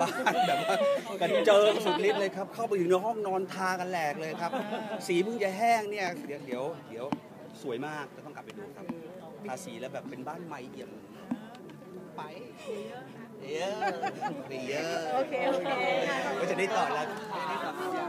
บ้านแบบว่ากันเจอสุดฤทธิ์เลยครับ เข้าไปอยู่ในห้องนอนทากันแหลกเลยครับ สีเพิ่งจะแห้งเนี่ยเดี๋ยวเดี๋ยวเดี๋ยวสวยมากจะต้องกลับไปดูครับทาสีแล้วแบบเป็นบ้านใหม่เอี่ยมไปเยอะเยอะโอเคโอเคก็จะได้ต่อแล้วจะได้ต่อสัญญา